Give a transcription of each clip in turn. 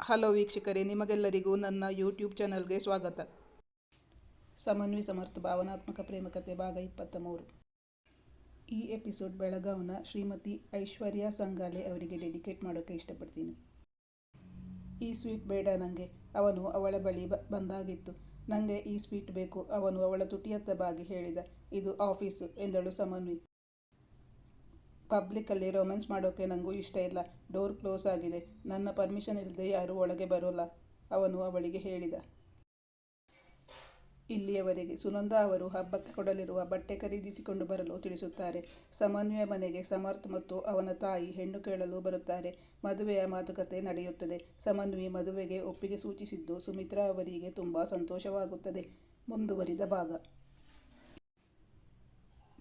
Hello ವೀಕ್ಷಕರೇ, ನಿಮಗೆಲ್ಲರಿಗೂ ನನ್ನ ಯೂಟ್ಯೂಬ್ ಚಾನಲ್ಗೆ ಸ್ವಾಗತ. ಸಮನ್ವಿ ಸಮರ್ಥ ಭಾವನಾತ್ಮಕ ಪ್ರೇಮಕತೆ ಭಾಗ ಇಪ್ಪತ್ತ ಮೂರು ಈ ಎಪಿಸೋಡ್ ಬೆಳಗಾವ್ನ ಶ್ರೀಮತಿ ಐಶ್ವರ್ಯ ಸಂಗಾಲೆ ಅವರಿಗೆ ಡೆಡಿಕೇಟ್ ಮಾಡೋಕ್ಕೆ ಇಷ್ಟಪಡ್ತೀನಿ. ಈ ಸ್ವೀಟ್ ಬೇಡ ನನಗೆ ಅವನು ಅವಳ ಬಳಿ ಬಂದಾಗಿತ್ತು. ನನಗೆ ಈ ಸ್ವೀಟ್ ಬೇಕು, ಅವನು ಅವಳ ತುಟಿಯತ್ತ ಬಾಗಿ ಹೇಳಿದ, ಇದು ಆಫೀಸು, ಎಂದಳು ಸಮನ್ವಿ ಪಬ್ಲಿಕ್ಕಲ್ಲಿ ರೊಮ್ಯಾನ್ಸ್ ಮಾಡೋಕ್ಕೆ ನನಗೂ ಇಷ್ಟ ಇಲ್ಲ. ಡೋರ್ ಕ್ಲೋಸ್ ಆಗಿದೆ. ನನ್ನ ಪರ್ಮಿಷನ್ ಇಲ್ಲದೆ ಯಾರೂ ಒಳಗೆ ಬರೋಲ್ಲ, ಅವನು ಅವಳಿಗೆ ಹೇಳಿದ. ಇಲ್ಲಿಯವರೆಗೆ ಸುನಂದ ಅವರು ಹಬ್ಬಕ್ಕೆ ಕೊಡಲಿರುವ ಬಟ್ಟೆ ಖರೀದಿಸಿಕೊಂಡು ಬರಲು ತಿಳಿಸುತ್ತಾರೆ. ಸಮನ್ವಯ ಮನೆಗೆ ಸಮರ್ಥ್ ಮತ್ತು ಅವನ ತಾಯಿ ಹೆಣ್ಣು ಕೇಳಲು ಬರುತ್ತಾರೆ. ಮದುವೆಯ ಮಾತುಕತೆ ನಡೆಯುತ್ತದೆ. ಸಮನ್ವಿ ಮದುವೆಗೆ ಒಪ್ಪಿಗೆ ಸೂಚಿಸಿದ್ದು ಸುಮಿತ್ರಾ ಅವರಿಗೆ ತುಂಬ ಸಂತೋಷವಾಗುತ್ತದೆ. ಮುಂದುವರಿದ ಭಾಗ.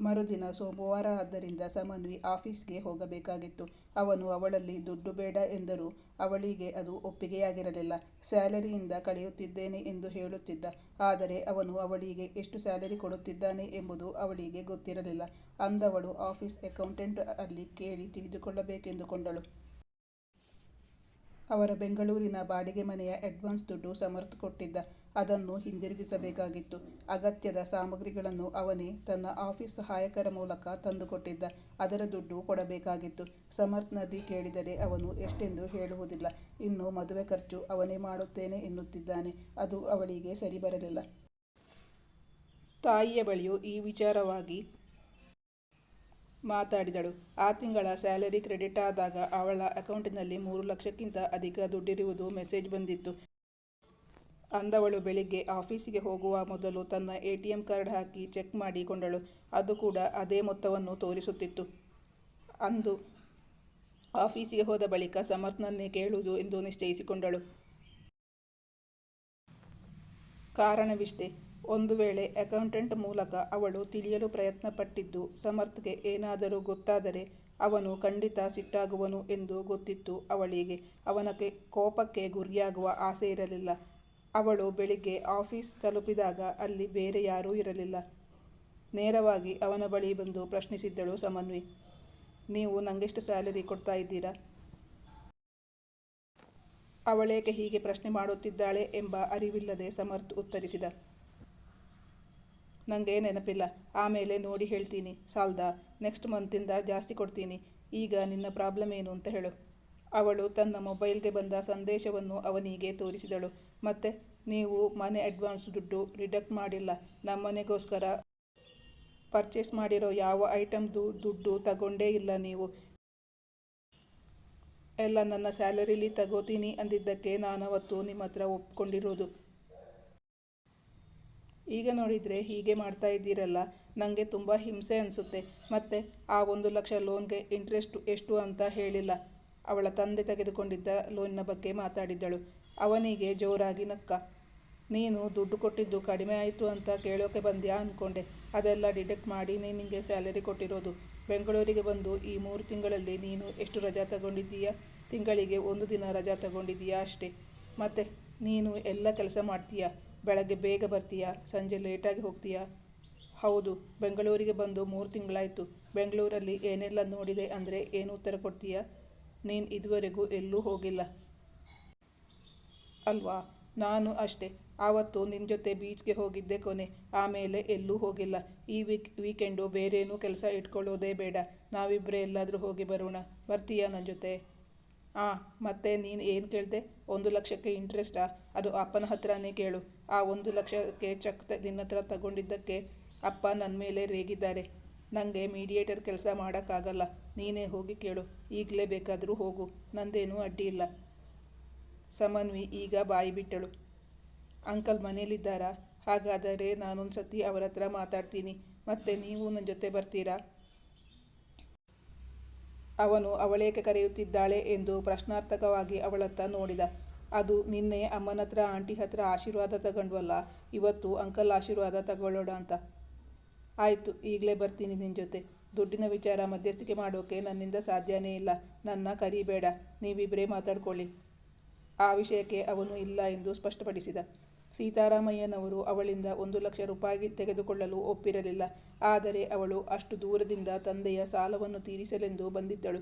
ಮರುದಿನ ಸೋಮವಾರ ಆದ್ದರಿಂದ ಸಮನ್ವಿ ಆಫೀಸ್ಗೆ ಹೋಗಬೇಕಾಗಿತ್ತು. ಅವನು ಅವಳಲ್ಲಿ, ದುಡ್ಡು ಬೇಡ ಎಂದರೂ. ಅವಳಿಗೆ ಅದು ಒಪ್ಪಿಗೆಯಾಗಿರಲಿಲ್ಲ. ಸ್ಯಾಲರಿಯಿಂದ ಕಳೆಯುತ್ತಿದ್ದೇನೆ ಎಂದು ಹೇಳುತ್ತಿದ್ದ. ಆದರೆ ಅವನು ಅವಳಿಗೆ, ಎಷ್ಟು ಸ್ಯಾಲರಿ ಕೊಡುತ್ತಿದ್ದಾನೆ ಎಂಬುದು ಅವಳಿಗೆ ಗೊತ್ತಿರಲಿಲ್ಲ. ಅಂದವಳು ಆಫೀಸ್ ಅಕೌಂಟೆಂಟ್ ಅಲ್ಲಿ ಕೇಳಿ ತಿಳಿದುಕೊಳ್ಳಬೇಕೆಂದುಕೊಂಡಳು. ಅವರ ಬೆಂಗಳೂರಿನ ಬಾಡಿಗೆ ಮನೆಯ ಅಡ್ವಾನ್ಸ್ ದುಡ್ಡು ಸಮರ್ಥ್ ಕೊಟ್ಟಿದ್ದ. ಅದನ್ನು ಹಿಂದಿರುಗಿಸಬೇಕಾಗಿತ್ತು. ಅಗತ್ಯದ ಸಾಮಗ್ರಿಗಳನ್ನು ಅವನೇ ತನ್ನ ಆಫೀಸ್ ಸಹಾಯಕರ ಮೂಲಕ ತಂದುಕೊಟ್ಟಿದ್ದ. ಅದರ ದುಡ್ಡು ಕೊಡಬೇಕಾಗಿತ್ತು. ಸಮರ್ಥ್ನಲ್ಲಿ ಕೇಳಿದರೆ ಅವನು ಎಷ್ಟೆಂದು ಹೇಳುವುದಿಲ್ಲ. ಇನ್ನು ಮದುವೆ ಖರ್ಚು ಅವನೇ ಮಾಡುತ್ತೇನೆ ಎನ್ನುತ್ತಿದ್ದಾನೆ. ಅದು ಅವಳಿಗೆ ಸರಿ ಬರಲಿಲ್ಲ ತಾಯಿಯ ಬಳಿಯು ಈ ವಿಚಾರವಾಗಿ ಮಾತಾಡಿದಳು. ಆ ತಿಂಗಳ ಸ್ಯಾಲರಿ ಕ್ರೆಡಿಟ್ ಆದಾಗ ಅವಳ ಅಕೌಂಟಿನಲ್ಲಿ ಮೂರು ಲಕ್ಷಕ್ಕಿಂತ ಅಧಿಕ ದುಡ್ಡಿರುವುದು ಮೆಸೇಜ್ ಬಂದಿತ್ತು. ಅಂದವಳು ಬೆಳಿಗ್ಗೆ ಆಫೀಸಿಗೆ ಹೋಗುವ ಮೊದಲು ತನ್ನ ಎ ಟಿ ಎಂ ಕಾರ್ಡ್ ಹಾಕಿ ಚೆಕ್ ಮಾಡಿಕೊಂಡಳು. ಅದು ಕೂಡ ಅದೇ ಮೊತ್ತವನ್ನು ತೋರಿಸುತ್ತಿತ್ತು. ಅಂದು ಆಫೀಸಿಗೆ ಹೋದ ಬಳಿಕ ಸಮರ್ಥ್ನನ್ನೇ ಕೇಳುವುದು ಎಂದು ನಿಶ್ಚಯಿಸಿಕೊಂಡಳು. ಕಾರಣವಿಷ್ಟೇ. ಒಂದು ವೇಳೆ ಅಕೌಂಟೆಂಟ್ ಮೂಲಕ ಅವಳು ತಿಳಿಯಲು ಪ್ರಯತ್ನಪಟ್ಟಿದ್ದು, ಸಮರ್ಥ್ಗೆ ಏನಾದರೂ ಗೊತ್ತಾದರೆ ಅವನು ಖಂಡಿತ ಸಿಟ್ಟಾಗುವನು ಎಂದು ಗೊತ್ತಿತ್ತು ಅವಳಿಗೆ. ಅವನಕ್ಕೆ ಕೋಪಕ್ಕೆ ಗುರಿಯಾಗುವ ಆಸೆ ಇರಲಿಲ್ಲ. ಅವಳು ಬೆಳಿಗ್ಗೆ ಆಫೀಸ್ ತಲುಪಿದಾಗ ಅಲ್ಲಿ ಬೇರೆ ಯಾರೂ ಇರಲಿಲ್ಲ. ನೇರವಾಗಿ ಅವನ ಬಳಿ ಬಂದು ಪ್ರಶ್ನಿಸಿದ್ದಳು ಸಮನ್ವಿ ನೀವು ನನಗೆಷ್ಟು ಸ್ಯಾಲರಿ ಕೊಡ್ತಾ ಇದ್ದೀರಾ? ಅವಳೇಕೆ ಹೀಗೆ ಪ್ರಶ್ನೆ ಮಾಡುತ್ತಿದ್ದಾಳೆ ಎಂಬ ಅರಿವಿಲ್ಲದೆ ಸಮರ್ಥ್ ಉತ್ತರಿಸಿದ. ನನಗೆ ನೆನಪಿಲ್ಲ, ಆಮೇಲೆ ನೋಡಿ ಹೇಳ್ತೀನಿ. ಸಾಲ್ದಾ, ನೆಕ್ಸ್ಟ್ ಮಂತಿಂದ ಜಾಸ್ತಿ ಕೊಡ್ತೀನಿ. ಈಗ ನಿನ್ನ ಪ್ರಾಬ್ಲಮ್ ಏನು? ಅಂತ ಹೇಳು. ಅವಳು ತನ್ನ ಮೊಬೈಲ್ಗೆ ಬಂದ ಸಂದೇಶವನ್ನು ಅವನಿಗೆ ತೋರಿಸಿದಳು. ಮತ್ತೆ, ನೀವು ಮನೆ ಅಡ್ವಾನ್ಸ್ ದುಡ್ಡು ರಿಡಕ್ಟ್ ಮಾಡಿಲ್ಲ. ನಮ್ಮನೆಗೋಸ್ಕರ ಪರ್ಚೇಸ್ ಮಾಡಿರೋ ಯಾವ ಐಟಮ್ದು ದುಡ್ಡು ತಗೊಂಡೇ ಇಲ್ಲ ನೀವು. ಎಲ್ಲ ನನ್ನ ಸ್ಯಾಲರಿಲಿ ತಗೋತೀನಿ ಅಂದಿದ್ದಕ್ಕೆ ನಾನವತ್ತು ನಿಮ್ಮ ಹತ್ರ ಒಪ್ಕೊಂಡಿರೋದು. ಈಗ ನೋಡಿದರೆ ಹೀಗೆ ಮಾಡ್ತಾ ಇದ್ದೀರಲ್ಲ. ನನಗೆ ತುಂಬ ಹಿಂಸೆ ಅನಿಸುತ್ತೆ. ಮತ್ತು, ಆ ಒಂದು ಲಕ್ಷ ಲೋನ್ಗೆ ಇಂಟ್ರೆಸ್ಟ್ ಎಷ್ಟು ಅಂತ ಹೇಳಿಲ್ಲ. ಅವಳ ತಂದೆ ತೆಗೆದುಕೊಂಡಿದ್ದ ಲೋನ್ನ ಬಗ್ಗೆ ಮಾತಾಡಿದ್ದಳು. ಅವನಿಗೆ ಜೋರಾಗಿ ನಕ್ಕ, ನೀನು ದುಡ್ಡು ಕೊಟ್ಟಿದ್ದು ಕಡಿಮೆ ಆಯಿತು ಅಂತ ಕೇಳೋಕೆ ಬಂದ್ಯಾ? ಅಂದ್ಕೊಂಡೆ ಅದೆಲ್ಲ ಡಿಟೆಕ್ಟ್ ಮಾಡಿ ನಿನಗೆ ಸ್ಯಾಲರಿ ಕೊಟ್ಟಿರೋದು. ಬೆಂಗಳೂರಿಗೆ ಬಂದು ಈ ಮೂರು ತಿಂಗಳಲ್ಲಿ ನೀನು ಎಷ್ಟು ರಜಾ ತಗೊಂಡಿದ್ದೀಯಾ? ತಿಂಗಳಿಗೆ ಒಂದು ದಿನ ರಜಾ ತಗೊಂಡಿದ್ದೀಯಾ ಅಷ್ಟೇ. ಮತ್ತೆ ನೀನು ಎಲ್ಲ ಕೆಲಸ ಮಾಡ್ತೀಯಾ? ಬೆಳಗ್ಗೆ ಬೇಗ ಬರ್ತೀಯಾ? ಸಂಜೆ ಲೇಟಾಗಿ ಹೋಗ್ತೀಯಾ? ಹೌದು, ಬೆಂಗಳೂರಿಗೆ ಬಂದು ಮೂರು ತಿಂಗಳಾಯಿತು. ಬೆಂಗಳೂರಲ್ಲಿ ಏನೆಲ್ಲ ನೋಡಿದೆ ಅಂದರೆ ಏನು ಉತ್ತರ ಕೊಡ್ತೀಯಾ? ನೀನು ಇದುವರೆಗೂ ಎಲ್ಲೂ ಹೋಗಿಲ್ಲ. ಅಲ್ವಾ? ನಾನು ಅಷ್ಟೇ. ಆವತ್ತು ನಿನ್ನ ಜೊತೆ ಬೀಚ್ಗೆ ಹೋಗಿದ್ದೆ ಕೊನೆ. ಆಮೇಲೆ ಎಲ್ಲೂ ಹೋಗಿಲ್ಲ. ಈ ವೀಕ್, ವೀಕೆಂಡು ಬೇರೇನೂ ಕೆಲಸ ಇಟ್ಕೊಳ್ಳೋದೇ ಬೇಡ. ನಾವಿಬ್ಬರೇ ಎಲ್ಲಾದರೂ ಹೋಗಿ ಬರೋಣ. ಬರ್ತೀಯಾ ನನ್ನ ಜೊತೆ? ಆ, ಮತ್ತೆ ನೀನು ಏನು ಕೇಳಿದೆ? ಒಂದು ಲಕ್ಷಕ್ಕೆ ಇಂಟ್ರೆಸ್ಟಾ ಅದು ಅಪ್ಪನ ಹತ್ರನೇ ಕೇಳು. ಆ ಒಂದು ಲಕ್ಷಕ್ಕೆ ಚೆಕ್ ನಿನ್ನ ಹತ್ರ ತಗೊಂಡಿದ್ದಕ್ಕೆ ಅಪ್ಪ ನನ್ನ ಮೇಲೆ ರೇಗಿದ್ದಾರೆ. ನನಗೆ ಮೀಡಿಯೇಟರ್ ಕೆಲಸ ಮಾಡೋಕ್ಕಾಗಲ್ಲ. ನೀನೇ ಹೋಗಿ ಕೇಳು. ಈಗಲೇ ಬೇಕಾದರೂ ಹೋಗು. ನಂದೇನೂ ಅಡ್ಡಿ ಇಲ್ಲ ಸಮನ್ವಿ ಈಗ ಬಾಯಿ ಬಿಟ್ಟಳು. ಅಂಕಲ್ ಮನೇಲಿದ್ದಾರಾ? ಹಾಗಾದರೆ ನಾನೊಂದು ಸತಿ ಅವರ ಹತ್ರ ಮಾತಾಡ್ತೀನಿ. ಮತ್ತೆ ನೀವು ನನ್ನ ಜೊತೆ ಬರ್ತೀರಾ? ಅವನು ಅವಳೇಕೆ ಕರೆಯುತ್ತಿದ್ದಾಳೆ ಎಂದು ಪ್ರಶ್ನಾರ್ಥಕವಾಗಿ ಅವಳತ್ತ ನೋಡಿದ. ಅದು ನಿನ್ನೆ ಅಮ್ಮನ ಹತ್ರ, ಆಂಟಿ ಹತ್ರ ಆಶೀರ್ವಾದ ತಗೊಂಡ್ವಲ್ಲ, ಇವತ್ತು ಅಂಕಲ್ ಆಶೀರ್ವಾದ ತಗೊಳ್ಳೋಣ ಅಂತ. ಆಯಿತು, ಈಗಲೇ ಬರ್ತೀನಿ ನಿನ್ನ ಜೊತೆ. ದುಡ್ಡಿನ ವಿಚಾರ ಮಧ್ಯಸ್ಥಿಕೆ ಮಾಡೋಕೆ ನನ್ನಿಂದ ಸಾಧ್ಯನೇ ಇಲ್ಲ. ನನ್ನ ಕರಿಬೇಡ ನೀವಿಬ್ಬರೇ ಮಾತಾಡ್ಕೊಳ್ಳಿ. ಆ ವಿಷಯಕ್ಕೆ ಅವನು ಇಲ್ಲ ಎಂದು ಸ್ಪಷ್ಟಪಡಿಸಿದ. ಸೀತಾರಾಮಯ್ಯನವರು ಅವಳಿಂದ ಒಂದು ಲಕ್ಷ ರೂಪಾಯಿ ತೆಗೆದುಕೊಳ್ಳಲು ಒಪ್ಪಿರಲಿಲ್ಲ. ಆದರೆ ಅವಳು ಅಷ್ಟು ದೂರದಿಂದ ತಂದೆಯ ಸಾಲವನ್ನು ತೀರಿಸಲೆಂದು ಬಂದಿದ್ದಳು.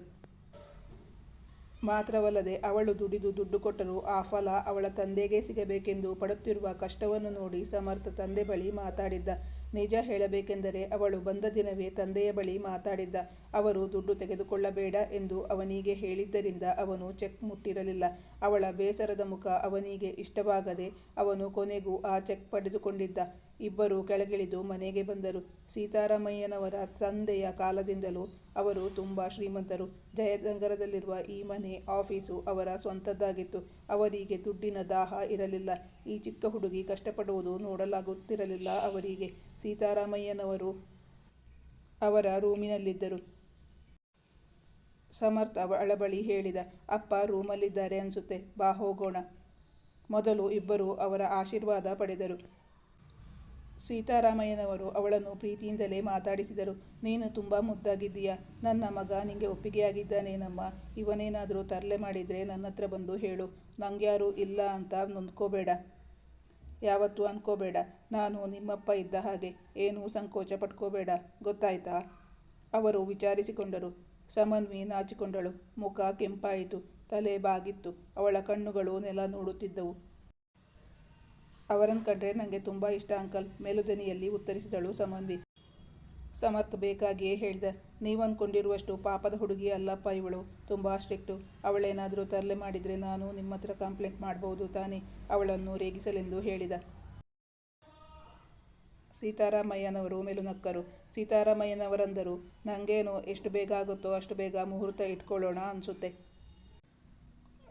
ಮಾತ್ರವಲ್ಲದೆ ಅವಳು ದುಡಿದು ದುಡ್ಡು ಕೊಟ್ಟರೂ ಆ ಫಲ ಅವಳ ತಂದೆಗೆ ಸಿಗಬೇಕೆಂದು ಪಡುತ್ತಿರುವ ಕಷ್ಟವನ್ನು ನೋಡಿ ಸಮರ್ಥ ತಂದೆ ಬಳಿ ಮಾತಾಡಿದ್ದ. ನಿಜ ಹೇಳಬೇಕೆಂದರೆ ಅವಳು ಬಂದ ದಿನವೇ ತಂದೆಯ ಬಳಿ ಮಾತಾಡಿದ್ದ, ಅವರು ದುಡ್ಡು ತೆಗೆದುಕೊಳ್ಳಬೇಡ ಎಂದು ಅವನಿಗೆ ಹೇಳಿದ್ದರಿಂದ ಅವನು ಚೆಕ್ ಮುಟ್ಟಿರಲಿಲ್ಲ. ಅವಳ ಬೇಸರದ ಮುಖ ಅವನಿಗೆ ಇಷ್ಟವಾಗದೆ ಅವನು ಕೊನೆಗೂ ಆ ಚೆಕ್ ಪಡೆದುಕೊಂಡಿದ್ದ. ಇಬ್ಬರು ಕೆಳಗಿಳಿದು ಮನೆಗೆ ಬಂದರು. ಸೀತಾರಾಮಯ್ಯನವರ ತಂದೆಯ ಕಾಲದಿಂದಲೂ ಅವರು ತುಂಬ ಶ್ರೀಮಂತರು. ಜಯನಗರದಲ್ಲಿರುವ ಈ ಮನೆ ಆಫೀಸು ಅವರ ಸ್ವಂತದ್ದಾಗಿತ್ತು. ಅವರಿಗೆ ದುಡ್ಡಿನ ದಾಹ ಇರಲಿಲ್ಲ. ಈ ಚಿಕ್ಕ ಹುಡುಗಿ ಕಷ್ಟಪಡುವುದು ನೋಡಲಾಗುತ್ತಿರಲಿಲ್ಲ ಅವರಿಗೆ. ಸೀತಾರಾಮಯ್ಯನವರು ಅವರ ರೂಮಿನಲ್ಲಿದ್ದರು. ಸಮರ್ಥ ಅಳಬಳಿ ಹೇಳಿದ, ಅಪ್ಪ ರೂಮಲ್ಲಿದ್ದಾರೆ ಅನಿಸುತ್ತೆ, ಬಾ ಹೋಗೋಣ. ಮೊದಲು ಇಬ್ಬರು ಅವರ ಆಶೀರ್ವಾದ ಪಡೆದರು. ಸೀತಾರಾಮಯ್ಯನವರು ಅವಳನ್ನು ಪ್ರೀತಿಯಿಂದಲೇ ಮಾತಾಡಿಸಿದರು. ನೀನು ತುಂಬ ಮುದ್ದಾಗಿದ್ದೀಯ? ನನ್ನ ಮಗ ನಿಂಗೆ ಒಪ್ಪಿಗೆಯಾಗಿದ್ದಾನೇನಮ್ಮ ಇವನೇನಾದರೂ ತರಲೆ ಮಾಡಿದರೆ ನನ್ನ ಹತ್ರ ಬಂದು ಹೇಳು. ನಂಗ್ಯಾರೂ ಇಲ್ಲ ಅಂತ ನೊಂದ್ಕೋಬೇಡ. ಯಾವತ್ತೂ ಅನ್ಕೋಬೇಡ. ನಾನು ನಿಮ್ಮಪ್ಪ ಇದ್ದ ಹಾಗೆ ಏನೂ ಸಂಕೋಚ ಪಟ್ಕೋಬೇಡ. ಗೊತ್ತಾಯ್ತಾ? ಅವರು ವಿಚಾರಿಸಿಕೊಂಡರು. ಸಮನ್ವಿ ನಾಚಿಕೊಂಡಳು. ಮುಖ ಕೆಂಪಾಯಿತು. ತಲೆ ಬಾಗಿತ್ತು. ಅವಳ ಕಣ್ಣುಗಳು ನೆಲ ನೋಡುತ್ತಿದ್ದವು. ಅವರನ್ನು ಕಂಡ್ರೆ ನನಗೆ ತುಂಬ ಇಷ್ಟ ಅಂಕಲ್. ಮೇಲುದನಿಯಲ್ಲಿ ಉತ್ತರಿಸಿದಳು ಸಮನ್ವಿ ಸಮರ್ಥ, ಬೇಕಾಗಿಯೇ ಹೇಳಿದ. ನೀವು ಅಂದ್ಕೊಂಡಿರುವಷ್ಟು ಪಾಪದ ಹುಡುಗಿ ಅಲ್ಲಪ್ಪ ಇವಳು. ತುಂಬ ಸ್ಟ್ರಿಕ್ಟು. ಅವಳೇನಾದರೂ ತರಲೆ ಮಾಡಿದರೆ ನಾನು ನಿಮ್ಮ ಹತ್ರ ಕಂಪ್ಲೇಂಟ್ ಮಾಡ್ಬೋದು ತಾನೇ ಅವಳನ್ನು ರೇಗಿಸಲೆಂದು ಹೇಳಿದ. ಸೀತಾರಾಮಯ್ಯನವರು ಮೆಲುನಕ್ಕರು. ಸೀತಾರಾಮಯ್ಯನವರಂದರು ನನಗೇನು ಎಷ್ಟು ಬೇಗ ಆಗುತ್ತೋ ಅಷ್ಟು ಬೇಗ ಮುಹೂರ್ತ ಇಟ್ಕೊಳ್ಳೋಣ ಅನಿಸುತ್ತೆ.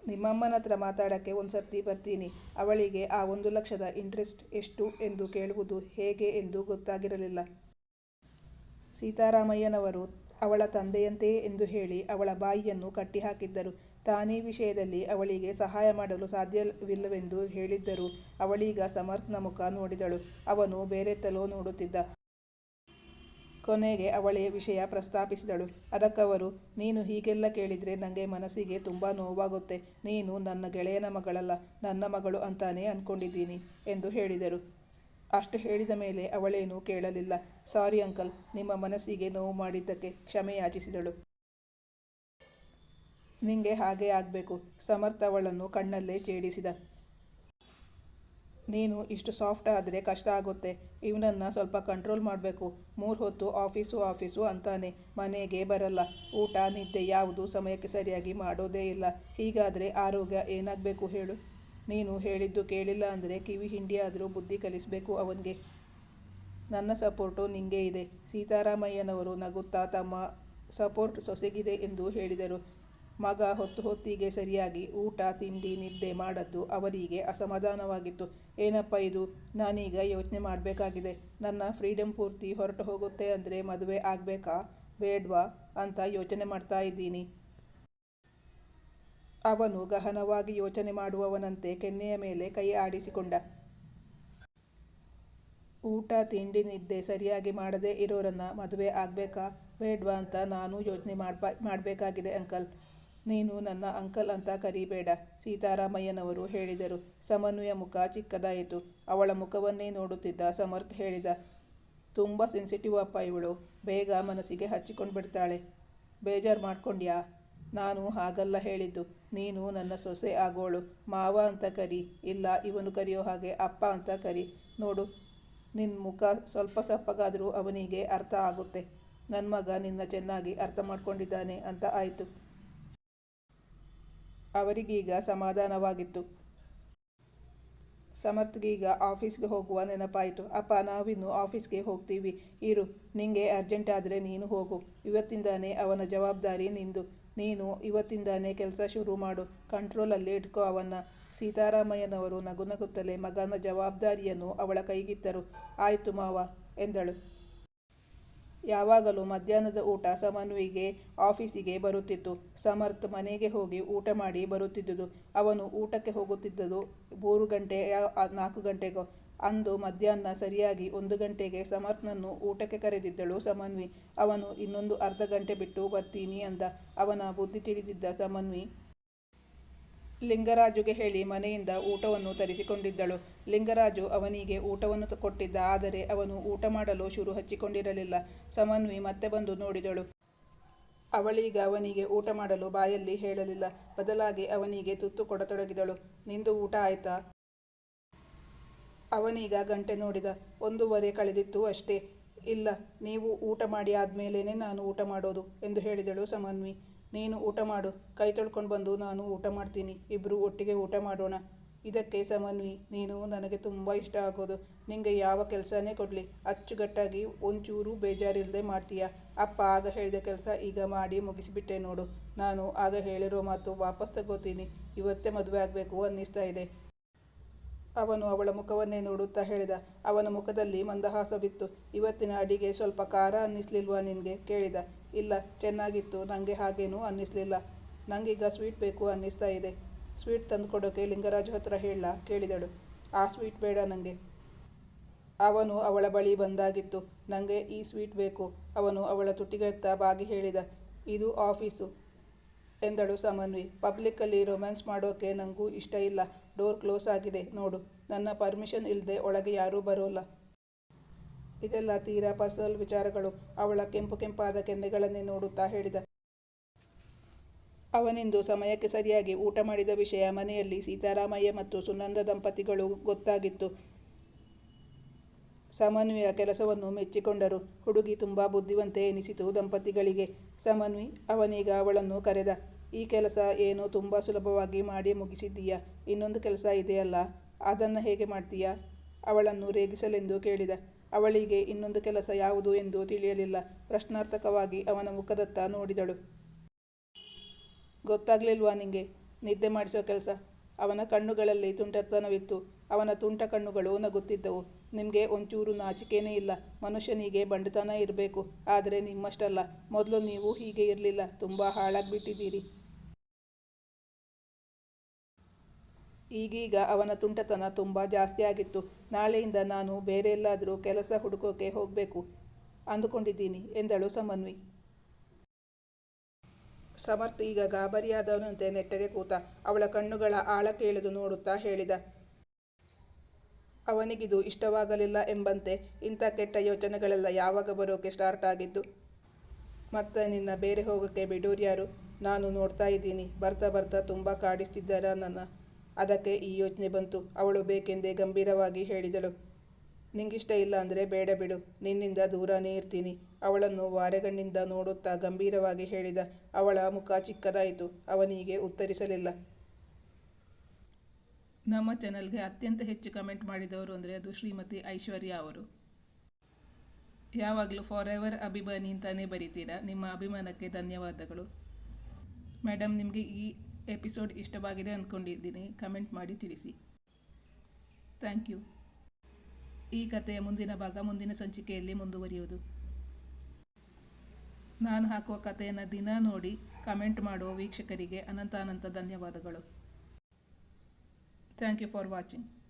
ನಿಮ್ಮಮ್ಮನ ಹತ್ರ ಮಾತಾಡೋಕ್ಕೆ ಒಂದು ಸರ್ತಿ ಬರ್ತೀನಿ. ಅವಳಿಗೆ ಆ ಒಂದು ಲಕ್ಷದ ಇಂಟ್ರೆಸ್ಟ್ ಎಷ್ಟು ಎಂದು ಕೇಳುವುದು ಹೇಗೆ ಎಂದು ಗೊತ್ತಾಗಿರಲಿಲ್ಲ. ಸೀತಾರಾಮಯ್ಯನವರು ಅವಳ ತಂದೆಯಂತೆಯೇ ಎಂದು ಹೇಳಿ ಅವಳ ಬಾಯಿಯನ್ನು ಕಟ್ಟಿಹಾಕಿದ್ದರು. ತಾನೇ ವಿಷಯದಲ್ಲಿ ಅವಳಿಗೆ ಸಹಾಯ ಮಾಡಲು ಸಾಧ್ಯವಿಲ್ಲವೆಂದು ಹೇಳಿದ್ದರು ಅವಳೀಗ ಸಮರ್ಥನ ಮುಖ ನೋಡಿದಳು. ಅವನು ಬೇರೆತ್ತಲೋ ನೋಡುತ್ತಿದ್ದ. ಕೊನೆಗೆ ಅವಳೇ ವಿಷಯ ಪ್ರಸ್ತಾಪಿಸಿದಳು. ಅದಕ್ಕವರು, ನೀನು ಹೀಗೆಲ್ಲ ಕೇಳಿದರೆ ನನಗೆ ಮನಸ್ಸಿಗೆ ತುಂಬ ನೋವಾಗುತ್ತೆ. ನೀನು ನನ್ನ ಗೆಳೆಯನ ಮಗಳಲ್ಲ, ನನ್ನ ಮಗಳು ಅಂತಾನೆ ಅಂದ್ಕೊಂಡಿದ್ದೀನಿ ಎಂದು ಹೇಳಿದರು. ಅಷ್ಟು ಹೇಳಿದ ಮೇಲೆ ಅವಳೇನೂ ಕೇಳಲಿಲ್ಲ. ಸಾರಿ ಅಂಕಲ್, ನಿಮ್ಮ ಮನಸ್ಸಿಗೆ ನೋವು ಮಾಡಿದ್ದಕ್ಕೆ ಕ್ಷಮೆಯಾಚಿಸಿದಳು ನಿಂಗೆ ಹಾಗೆ ಆಗಬೇಕು, ಸಮರ್ಥ ಅವಳನ್ನು ಕಣ್ಣಲ್ಲೇ ಛೇಡಿಸಿದ. ನೀನು ಇಷ್ಟು ಸಾಫ್ಟ್ ಆದರೆ ಕಷ್ಟ ಆಗುತ್ತೆ. ಇವನನ್ನು ಸ್ವಲ್ಪ ಕಂಟ್ರೋಲ್ ಮಾಡಬೇಕು. ಮೂರು ಹೊತ್ತು ಆಫೀಸು ಆಫೀಸು ಅಂತಾನೆ. ಮನೆಗೆ ಬರಲ್ಲ. ಊಟ, ನಿದ್ದೆ ಯಾವುದು ಸಮಯಕ್ಕೆ ಸರಿಯಾಗಿ ಮಾಡೋದೇ ಇಲ್ಲ. ಹೀಗಾದರೆ ಆರೋಗ್ಯ ಏನಾಗಬೇಕು ಹೇಳು? ನೀನು ಹೇಳಿದ್ದು ಕೇಳಿಲ್ಲ ಅಂದರೆ ಕಿವಿ ಹಿಂಡಿಯಾದರೂ ಬುದ್ಧಿ ಕಲಿಸಬೇಕು ಅವನಿಗೆ. ನನ್ನ ಸಪೋರ್ಟು ನಿಂಗೆ ಇದೆ. ಸೀತಾರಾಮಯ್ಯನವರು ನಗುತ್ತಾ ತಮ್ಮ ಸಪೋರ್ಟ್ ಸೊಸೆಗಿದೆ ಎಂದು ಹೇಳಿದರು. ಮಗ ಹೊತ್ತು ಹೊತ್ತಿಗೆ ಸರಿಯಾಗಿ ಊಟ, ತಿಂಡಿ, ನಿದ್ದೆ ಮಾಡದ್ದು ಅವರಿಗೆ ಅಸಮಾಧಾನವಾಗಿತ್ತು. ಏನಪ್ಪ ಇದು? ನಾನೀಗ ಯೋಚನೆ ಮಾಡಬೇಕಾಗಿದೆ. ನನ್ನ ಫ್ರೀಡಮ್ ಪೂರ್ತಿ ಹೊರಟು ಹೋಗುತ್ತೆ ಅಂದರೆ ಮದುವೆ ಆಗಬೇಕಾ? ಬೇಡ್ವಾ? ಅಂತ ಯೋಚನೆ ಮಾಡ್ತಾ ಇದ್ದೀನಿ. ಅವನು ಗಹನವಾಗಿ ಯೋಚನೆ ಮಾಡುವವನಂತೆ ಕೆನ್ನೆಯ ಮೇಲೆ ಕೈ ಆಡಿಸಿಕೊಂಡ. ಊಟ, ತಿಂಡಿ, ನಿದ್ದೆ ಸರಿಯಾಗಿ ಮಾಡದೇ ಇರೋರನ್ನ ಮದುವೆ ಆಗಬೇಕಾ? ಬೇಡ್ವಾ ಅಂತ ನಾನು ಯೋಚನೆ ಮಾಡ್ಬಾ ಮಾಡಬೇಕಾಗಿದೆ ಅಂಕಲ್. ನೀನು ನನ್ನ ಅಂಕಲ್ ಅಂತ ಕರಿಬೇಡ. ಸೀತಾರಾಮಯ್ಯನವರು ಹೇಳಿದರು. ಸಮನ್ವಯ ಮುಖ ಚಿಕ್ಕದಾಯಿತು. ಅವಳ ಮುಖವನ್ನೇ ನೋಡುತ್ತಿದ್ದ ಸಮರ್ಥ್ ಹೇಳಿದ, ತುಂಬ ಸೆನ್ಸಿಟಿವ್ ಅಪ್ಪ ಇವಳು. ಬೇಗ ಮನಸ್ಸಿಗೆ ಹಚ್ಚಿಕೊಂಡು ಬಿಡ್ತಾಳೆ. ಬೇಜಾರು ಮಾಡ್ಕೊಂಡ್ಯಾ? ನಾನು ಹಾಗಲ್ಲ ಹೇಳಿದ್ದು. ನೀನು ನನ್ನ ಸೊಸೆ ಆಗೋಳು. ಮಾವ ಅಂತ ಕರಿ. ಇಲ್ಲ, ಇವನು ಕರೆಯೋ ಹಾಗೆ ಅಪ್ಪ ಅಂತ ಕರಿ. ನೋಡು ನಿನ್ನ ಮುಖ ಸ್ವಲ್ಪ ಸಪ್ಪಗಾದರೂ ಅವನಿಗೆ ಅರ್ಥ ಆಗುತ್ತೆ. ನನ್ನ ಮಗ ನಿನ್ನ ಚೆನ್ನಾಗಿ ಅರ್ಥ ಮಾಡ್ಕೊಂಡಿದ್ದಾನೆ ಅಂತ ಆಯಿತು. ಅವರಿಗೀಗ ಸಮಾಧಾನವಾಗಿತ್ತು. ಸಮರ್ಥ್ಗೀಗ ಆಫೀಸ್ಗೆ ಹೋಗುವ ನೆನಪಾಯಿತು. ಅಪ್ಪ, ನಾವಿನ್ನು ಆಫೀಸ್ಗೆ ಹೋಗ್ತೀವಿ. ಇರು. ನಿಂಗೆ ಅರ್ಜೆಂಟ್ ಆದರೆ ನೀನು ಹೋಗು. ಇವತ್ತಿಂದಾನೇ ಅವನ ಜವಾಬ್ದಾರಿ ನಿಂದು. ನೀನು ಇವತ್ತಿಂದಾನೇ ಕೆಲಸ ಶುರು ಮಾಡು. ಕಂಟ್ರೋಲಲ್ಲಿ ಇಟ್ಕೋ ಅವನ್ನ. ಸೀತಾರಾಮಯ್ಯನವರು ನಗು ನಗುತ್ತಲೇ ಮಗನ ಜವಾಬ್ದಾರಿಯನ್ನು ಅವಳ ಕೈಗಿತ್ತರು. ಆಯಿತು ಮಾವ, ಎಂದಳು. ಯಾವಾಗಲೂ ಮಧ್ಯಾಹ್ನದ ಊಟ ಸಮನ್ವಿಗೆ, ಆಫೀಸಿಗೆ ಬರುತ್ತಿತ್ತು. ಸಮರ್ಥ್ ಮನೆಗೆ ಹೋಗಿ ಊಟ ಮಾಡಿ ಬರುತ್ತಿದ್ದುದು. ಅವನು ಊಟಕ್ಕೆ ಹೋಗುತ್ತಿದ್ದುದು ಮೂರು ಗಂಟೆ ನಾಲ್ಕು ಗಂಟೆಗೋ. ಅಂದು ಮಧ್ಯಾಹ್ನ ಸರಿಯಾಗಿ ಒಂದು ಗಂಟೆಗೆ ಸಮರ್ಥ್ನನ್ನು ಊಟಕ್ಕೆ ಕರೆದಿದ್ದಳು ಸಮನ್ವಿ. ಅವನು ಇನ್ನೊಂದು ಅರ್ಧ ಗಂಟೆ ಬಿಟ್ಟು ಬರ್ತೀನಿ ಅಂದ. ಅವನ ಬುದ್ಧಿ ತಿಳಿದಿದ್ದ ಸಮನ್ವಿ ಲಿಂಗರಾಜುಗೆ ಹೇಳಿ ಮನೆಯಿಂದ ಊಟವನ್ನು ತರಿಸಿಕೊಂಡಿದ್ದಳು. ಲಿಂಗರಾಜು ಅವನಿಗೆ ಊಟವನ್ನು ಕೊಟ್ಟಿದ್ದ, ಆದರೆ ಅವನು ಊಟ ಮಾಡಲು ಶುರು ಹಚ್ಚಿಕೊಂಡಿರಲಿಲ್ಲ. ಸಮನ್ವಿ ಮತ್ತೆ ಬಂದು ನೋಡಿದಳು. ಅವಳೀಗ ಅವನಿಗೆ ಊಟ ಮಾಡಲು ಬಾಯಲ್ಲಿ ಹೇಳಲಿಲ್ಲ. ಬದಲಾಗಿ ಅವನಿಗೆ ತುತ್ತು ಕೊಡತೊಡಗಿದಳು. ನಿಂದು ಊಟ ಆಯ್ತಾ? ಅವನೀಗ ಗಂಟೆ ನೋಡಿದ. ಒಂದೂವರೆ ಕಳೆದಿತ್ತು ಅಷ್ಟೇ. ಇಲ್ಲ, ನೀವು ಊಟ ಮಾಡಿ ಆದಮೇಲೇ ನಾನು ಊಟ ಮಾಡೋದು ಎಂದು ಹೇಳಿದಳು ಸಮನ್ವಿ. ನೀನು ಊಟ ಮಾಡು. ಕೈ ತೊಳ್ಕೊಂಡು ಬಂದು ನಾನು ಊಟ ಮಾಡ್ತೀನಿ. ಇಬ್ಬರು ಒಟ್ಟಿಗೆ ಊಟ ಮಾಡೋಣ. ಇದಕ್ಕೆ ಸಮನ್ವಿ, ನೀನು ನನಗೆ ತುಂಬ ಇಷ್ಟ ಆಗೋದು. ನಿಂಗೆ ಯಾವ ಕೆಲಸನೇ ಕೊಡಲಿ. ಅಚ್ಚುಗಟ್ಟಾಗಿ ಒಂಚೂರು ಬೇಜಾರಿಲ್ಲದೆ ಮಾಡ್ತೀಯ? ಅಪ್ಪ ಆಗ ಹೇಳಿದ ಕೆಲಸ ಈಗ ಮಾಡಿ ಮುಗಿಸಿಬಿಟ್ಟೆ ನೋಡು. ನಾನು ಆಗ ಹೇಳಿರೋ ಮಾತು ವಾಪಸ್ ತಗೋತೀನಿ. ಇವತ್ತೇ ಮದುವೆ ಆಗಬೇಕು ಅನ್ನಿಸ್ತಾ ಇದೆ. ಅವನು ಅವಳ ಮುಖವನ್ನೇ ನೋಡುತ್ತಾ ಹೇಳಿದ. ಅವನ ಮುಖದಲ್ಲಿ ಮಂದಹಾಸವಿತ್ತು. ಇವತ್ತಿನ ಅಡಿಗೆ ಸ್ವಲ್ಪ ಖಾರ ಅನ್ನಿಸ್ಲಿಲ್ವಾ ನಿನಗೆ? ಕೇಳಿದ. ಇಲ್ಲ, ಚೆನ್ನಾಗಿತ್ತು. ನನಗೆ ಹಾಗೇನೂ ಅನ್ನಿಸ್ಲಿಲ್ಲ. ನನಗೀಗ ಸ್ವೀಟ್ ಬೇಕು ಅನ್ನಿಸ್ತಾ ಇದೆ. ಸ್ವೀಟ್ ತಂದುಕೊಡೋಕೆ ಲಿಂಗರಾಜು ಹತ್ರ ಹೇಳ, ಕೇಳಿದಳು. ಆ ಸ್ವೀಟ್ ಬೇಡ ನನಗೆ ಅವನು ಅವಳ ಬಳಿ ಬಂದಾಗಿತ್ತು. ನನಗೆ ಈ ಸ್ವೀಟ್ ಬೇಕು. ಅವನು ಅವಳ ತುಟಿಗತ್ತ ಬಾಗಿ ಹೇಳಿದ. ಇದು ಆಫೀಸು ಎಂದಳು ಸಮನ್ವಿ ಪಬ್ಲಿಕ್ಕಲ್ಲಿ ರೊಮ್ಯಾನ್ಸ್ ಮಾಡೋಕೆ ನನಗೂ ಇಷ್ಟ ಇಲ್ಲ. ಡೋರ್ ಕ್ಲೋಸ್ ಆಗಿದೆ, ನೋಡು. ನನ್ನ ಪರ್ಮಿಷನ್ ಇಲ್ಲದೆ ಒಳಗೆ ಯಾರೂ ಬರೋಲ್ಲ. ಇದೆಲ್ಲ ತೀರಾ ಪರ್ಸನಲ್ ವಿಚಾರಗಳು. ಅವಳ ಕೆಂಪು ಕೆಂಪಾದ ಕೆಂದೆಗಳನ್ನೇ ನೋಡುತ್ತಾ ಹೇಳಿದ. ಅವನಿಂದು ಸಮಯಕ್ಕೆ ಸರಿಯಾಗಿ ಊಟ ಮಾಡಿದ ವಿಷಯ ಮನೆಯಲ್ಲಿ ಸೀತಾರಾಮಯ್ಯ ಮತ್ತು ಸುನಂದ ದಂಪತಿಗಳು ಗೊತ್ತಾಗಿತ್ತು. ಸಮನ್ವಿಯ ಕೆಲಸವನ್ನು ಮೆಚ್ಚಿಕೊಂಡರು. ಹುಡುಗಿ ತುಂಬ ಬುದ್ಧಿವಂತೆ ಎನಿಸಿತು ದಂಪತಿಗಳಿಗೆ. ಸಮನ್ವಿ ಅವನೀಗ ಅವಳನ್ನು ಕರೆದ. ಈ ಕೆಲಸ ಏನು ತುಂಬ ಸುಲಭವಾಗಿ ಮಾಡಿ ಮುಗಿಸಿದ್ದೀಯಾ? ಇನ್ನೊಂದು ಕೆಲಸ ಇದೆಯಲ್ಲ, ಅದನ್ನು ಹೇಗೆ ಮಾಡ್ತೀಯಾ? ಅವಳನ್ನು ರೇಗಿಸಲೆಂದು ಕೇಳಿದ. ಅವಳಿಗೆ ಇನ್ನೊಂದು ಕೆಲಸ ಯಾವುದು ಎಂದು ತಿಳಿಯಲಿಲ್ಲ. ಪ್ರಶ್ನಾರ್ಥಕವಾಗಿ ಅವನ ಮುಖದತ್ತ ನೋಡಿದಳು. ಗೊತ್ತಾಗ್ಲಿಲ್ವಾ ನಿಂಗೆ? ನಿದ್ದೆ ಮಾಡಿಸೋ ಕೆಲಸ. ಅವನ ಕಣ್ಣುಗಳಲ್ಲಿ ತುಂಟತನವಿತ್ತು. ಅವನ ತುಂಟ ಕಣ್ಣುಗಳು ನಗುತ್ತಿದ್ದವು. ನಿಮಗೆ ಒಂಚೂರು ನಾಚಿಕೆನೇ ಇಲ್ಲ. ಮನುಷ್ಯನಿಗೆ ಬಂಡತನ ಇರಬೇಕು. ಆದರೆ ನಿಮ್ಮಷ್ಟಲ್ಲ. ಮೊದಲು ನೀವು ಹೀಗೆ ಇರಲಿಲ್ಲ. ತುಂಬ ಹಾಳಾಗ್ಬಿಟ್ಟಿದ್ದೀರಿ. ಈಗೀಗ ಅವನ ತುಂಟತನ ತುಂಬ ಜಾಸ್ತಿ ಆಗಿತ್ತು. ನಾಳೆಯಿಂದ ನಾನು ಬೇರೆ ಎಲ್ಲಾದರೂ ಕೆಲಸ ಹುಡುಕೋಕೆ ಹೋಗಬೇಕು ಅಂದುಕೊಂಡಿದ್ದೀನಿ, ಎಂದಳು ಸಮನ್ವಿ ಸಮರ್ಥ್ ಈಗ ಗಾಬರಿಯಾದವನಂತೆ ನೆಟ್ಟಗೆ ಕೂತ ಅವಳ ಕಣ್ಣುಗಳ ಆಳ ಕೇಳಿದು ನೋಡುತ್ತಾ ಹೇಳಿದ, ಅವನಿಗಿದು ಇಷ್ಟವಾಗಲಿಲ್ಲ ಎಂಬಂತೆ ಇಂಥ ಕೆಟ್ಟ ಯೋಚನೆಗಳೆಲ್ಲ ಯಾವಾಗ ಬರೋಕೆ ಸ್ಟಾರ್ಟ್ ಆಗಿದ್ದು ಮತ್ತೆ ನಿನ್ನ ಬೇರೆ ಹೋಗೋಕ್ಕೆ ಬಿಡೂರ್ಯಾರು? ನಾನು ನೋಡ್ತಾ ಇದ್ದೀನಿ, ಬರ್ತಾ ಬರ್ತಾ ತುಂಬ ಕಾಡಿಸ್ತಿದ್ದಾರ ನನ್ನ? ಅದಕ್ಕೆ ಈ ಯೋಚನೆ ಬಂತು. ಅವಳು ಬೇಕೆಂದೇ ಗಂಭೀರವಾಗಿ ಹೇಳಿದಳು. ನಿಂಗಿಷ್ಟ ಇಲ್ಲ ಅಂದರೆ ಬೇಡ ಬಿಡು. ನಿನ್ನಿಂದ ದೂರನೇ ಇರ್ತೀನಿ. ಅವಳನ್ನು ವಾರೆಗಣ್ಣಿಂದ ನೋಡುತ್ತಾ ಗಂಭೀರವಾಗಿ ಹೇಳಿದ. ಅವಳ ಮುಖ ಚಿಕ್ಕದಾಯಿತು. ಅವನಿಗೆ ಉತ್ತರಿಸಲಿಲ್ಲ. ನಮ್ಮ ಚಾನಲ್ಗೆ ಅತ್ಯಂತ ಹೆಚ್ಚು ಕಮೆಂಟ್ ಮಾಡಿದವರು ಅಂದರೆ ಅದು ಶ್ರೀಮತಿ ಐಶ್ವರ್ಯ ಅವರು. ಯಾವಾಗಲೂ ಫಾರ್ ಎವರ್ ಅಭಿಮಾನಿ ಅಂತಾನೆ ಬರೀತೀರಾ? ನಿಮ್ಮ ಅಭಿಮಾನಕ್ಕೆ ಧನ್ಯವಾದಗಳು. ಮೇಡಮ್ ನಿಮಗೆ ಈ ಎಪಿಸೋಡ್ ಇಷ್ಟವಾಗಿದೆ ಅಂದ್ಕೊಂಡಿದ್ದೀನಿ ಕಮೆಂಟ್ ಮಾಡಿ ತಿಳಿಸಿ. Thank you. ಈ ಕಥೆಯ ಮುಂದಿನ ಭಾಗ ಮುಂದಿನ ಸಂಚಿಕೆಯಲ್ಲಿ ಮುಂದುವರಿಯುವುದು. ನಾನು ಹಾಕುವ ಕಥೆಯನ್ನು ದಿನ ನೋಡಿ ಕಮೆಂಟ್ ಮಾಡುವ ವೀಕ್ಷಕರಿಗೆ ಅನಂತ ಅನಂತ ಧನ್ಯವಾದಗಳು. Thank you for watching.